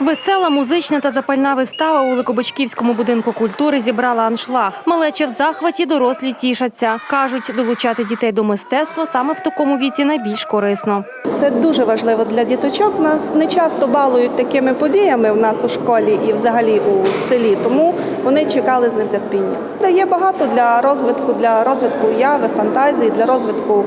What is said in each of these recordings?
Весела, музична та запальна вистава у Великобочківському будинку культури зібрала аншлаг. Малече в захваті, дорослі тішаться. Кажуть, долучати дітей до мистецтва саме в такому віці найбільш корисно. Це дуже важливо для діточок. Нас не часто балують такими подіями в нас у школі і взагалі у селі, тому вони чекали з нетерпінням. Дає багато для розвитку, для розвитку уяви, фантазії, для розвитку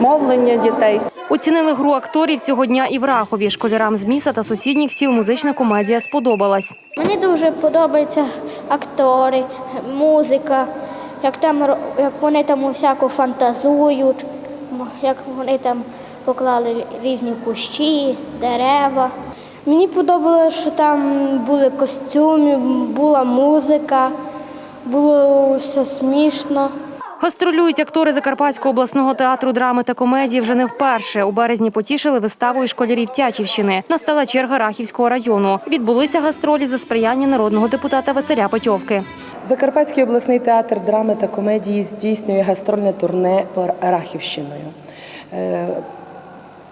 мовлення дітей. Оцінили гру акторів цього дня і в Рахові. Школярам з міста та сусідніх сіл музична комедія сподобалась. Мені дуже подобаються актори, музика, як там як вони там усяко фантазують, як вони там поклали різні кущі, дерева. Мені подобалося, що там були костюми, була музика, було все смішно. Гастролюють актори Закарпатського обласного театру драми та комедії вже не вперше. У березні потішили виставою школярів Тячівщини. Настала черга Рахівського району. Відбулися гастролі за сприяння народного депутата Василя Петьовки. Закарпатський обласний театр драми та комедії здійснює гастрольне турне по Рахівщиною. Е,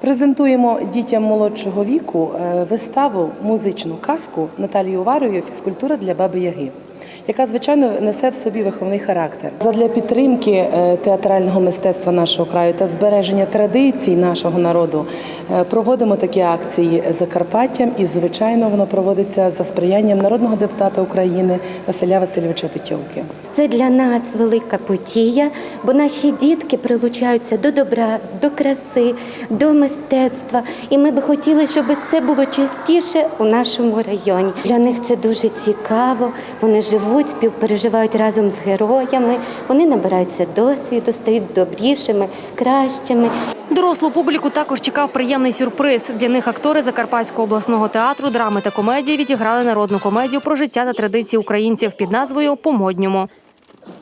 Презентуємо дітям молодшого віку е, виставу музичну казку Наталії Уварою Фізкультура для баби Яги, яка звичайно несе в собі виховний характер. Задля підтримки е, театрального мистецтва нашого краю та збереження традицій нашого народу е, проводимо такі акції Закарпаттям, і звичайно воно проводиться за сприянням народного депутата України Василя Васильовича Петьовки. Це для нас велика подія, бо наші дітки прилучаються до добра, до краси, до мистецтва. І ми би хотіли, щоб це було частіше у нашому районі. Для них це дуже цікаво. Вони живуть, співпереживають разом з героями. Вони набираються досвіду, стають добрішими, кращими. Дорослу публіку також чекав приємний сюрприз. Для них актори Закарпатського обласного театру драми та комедії відіграли народну комедію про життя та традиції українців під назвою По-модньому.